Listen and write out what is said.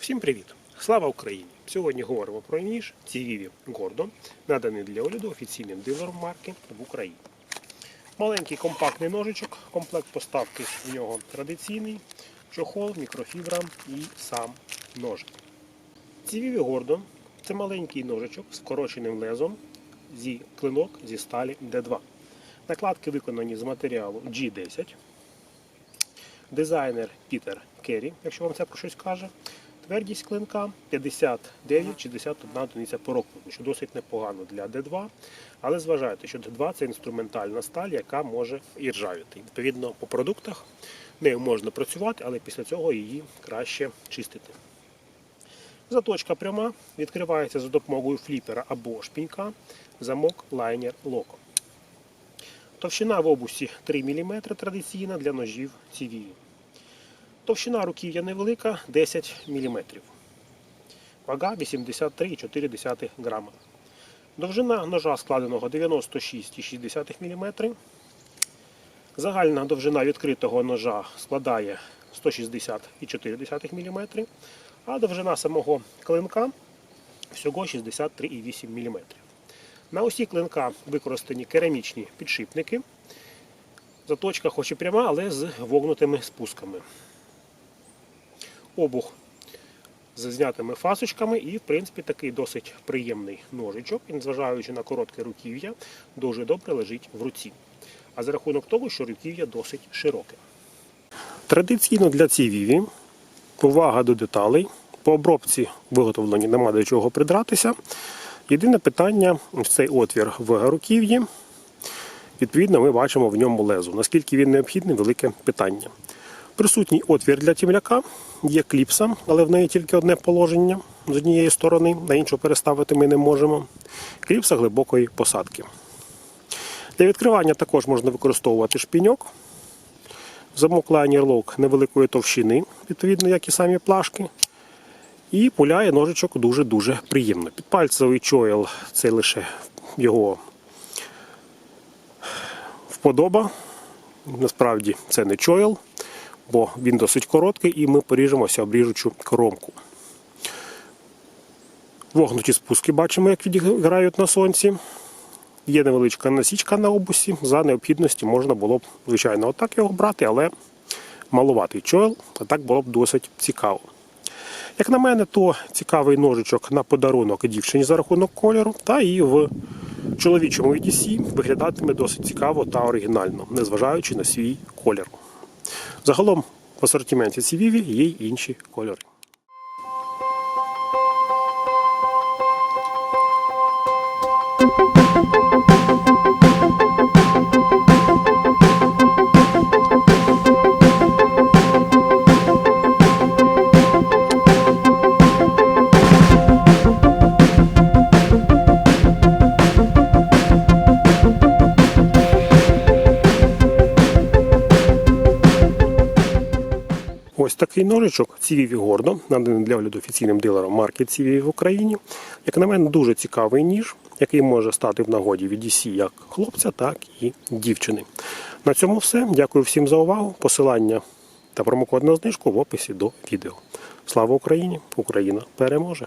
Всім привіт! Слава Україні! Сьогодні говоримо про ніж Цівіві Гордо, наданий для огляду офіційним дилером марки в Україні. Маленький компактний ножичок, комплект поставки в нього традиційний, чохол, мікрофібра і сам ножик. Цівіві Гордо це маленький ножичок з вкороченим лезом зі клинок зі сталі D2. Накладки виконані з матеріалу G10. Дизайнер Пітер Керрі, якщо вам це про щось каже. Твердість клинка 59-61 одиниця по року, що досить непогано для D2. Але зважайте, що D2 це інструментальна сталь, яка може і ржавіти. Відповідно, по продуктах нею можна працювати, але після цього її краще чистити. Заточка пряма відкривається за допомогою фліпера або шпінька, замок лайнер локо. Товщина в обусі 3 мм традиційна для ножів цівії. Товщина руків'я невелика 10 мм. Вага 83,4 грама. Довжина ножа складеного 96,6 мм. Загальна довжина відкритого ножа складає 160,4 мм, а довжина самого клинка всього 63,8 мм. На осі клинка використані керамічні підшипники. Заточка хоч і пряма, але з вогнутими спусками. Обух з знятими фасочками і, в принципі, такий досить приємний ножичок. І, незважаючи на коротке руків'я, дуже добре лежить в руці. А за рахунок того, що руків'я досить широке. Традиційно для цівіві увага до деталей. По обробці виготовлені нема до чого придратися. Єдине питання цей отвір в руків'ї. Відповідно, ми бачимо в ньому лезу. Наскільки він необхідний, велике питання. Присутній отвір для тімляка, є кліпса, але в неї тільки одне положення з однієї сторони, на іншу переставити ми не можемо. Кліпса глибокої посадки. Для відкривання також можна використовувати шпіньок. Замок лайнер лок невеликої товщини, відповідно, як і самі плашки. І пуляє ножичок дуже-дуже приємно. Підпальцевий чойл це лише його вподоба. Насправді це не чойл, бо він досить короткий і ми поріжемося обріжучу кромку. Вогнуті спуски бачимо, як відіграють на сонці. Є невеличка насічка на обусі. За необхідності можна було б, звичайно, отак його брати, але малуватий чойл, а так було б досить цікаво. Як на мене, то цікавий ножичок на подарунок дівчині за рахунок кольору, та і в чоловічому EDC виглядатиме досить цікаво та оригінально, незважаючи на свій колір. Загалом в асортименті CVV є й інші кольори. Ось такий ножичок CVV Gordo, наданий для огляду офіційним дилером марки CVV в Україні. Як на мене, дуже цікавий ніж, який може стати в нагоді від DC як хлопця, так і дівчини. На цьому все. Дякую всім за увагу. Посилання та промокод на знижку в описі до відео. Слава Україні! Україна переможе!